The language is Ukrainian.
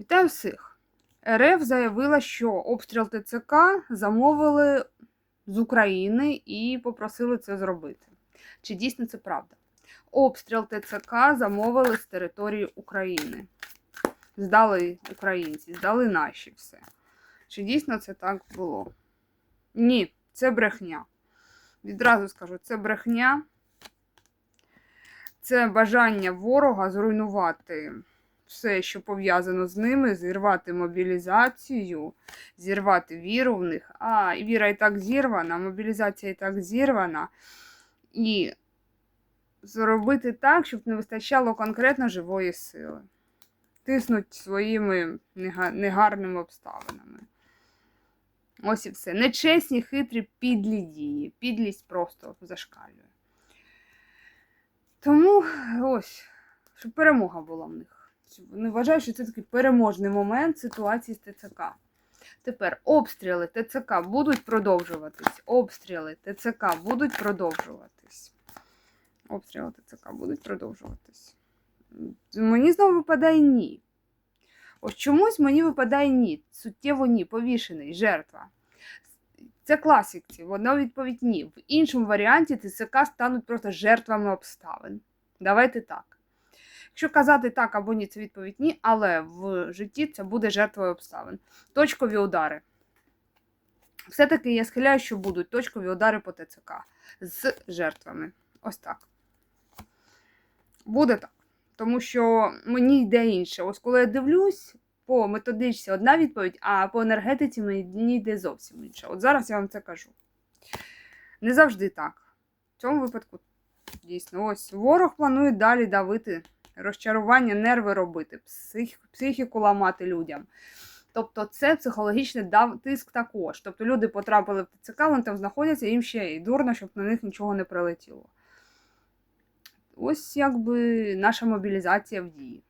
Вітаю всіх! РФ заявила, що обстріл ТЦК замовили з України і попросили це зробити. Чи дійсно це правда? Обстріл ТЦК замовили з території України. Здали українці, здали наші все. Чи дійсно це так було? Ні, це брехня. Відразу скажу, це брехня. Це бажання ворога зруйнувати все, що пов'язано з ними, зірвати мобілізацію, зірвати віру в них. А віра і так зірвана, мобілізація і так зірвана. І зробити так, щоб не вистачало конкретно живої сили. Тиснуть своїми негарними обставинами. Ось і все. Нечесні, хитрі, підлі дії. Підлість просто зашкалює. Тому ось, щоб перемога була в них. Вони вважають, що це такий переможний момент ситуації з ТЦК. Тепер обстріли ТЦК будуть продовжуватись. Обстріли ТЦК будуть продовжуватись. Обстріли ТЦК будуть продовжуватись. Мені знову випадає ні. Ось чомусь мені випадає ні. Суттєво ні. Повішений, жертва. Це класикці, вона відповідь ні. В іншому варіанті ТЦК стануть просто жертвами обставин. Давайте так. Якщо казати так або ні, це відповідь ні, але в житті це буде жертвою обставин. Точкові удари. Все-таки я схиляю, що будуть точкові удари по ТЦК з жертвами. Ось так. Буде так. Тому що мені йде інше. Ось коли я дивлюсь, по методичці одна відповідь, а по енергетиці мені йде зовсім інша. От зараз я вам це кажу. Не завжди так. В цьому випадку дійсно, ось ворог планує далі давити, розчарування, нерви робити, псих, психіку ламати людям. Тобто це психологічний дав, тиск також. Тобто люди потрапили в ТЦК, вони там знаходяться, їм ще і дурно, щоб на них нічого не прилетіло. Ось якби наша мобілізація в дії.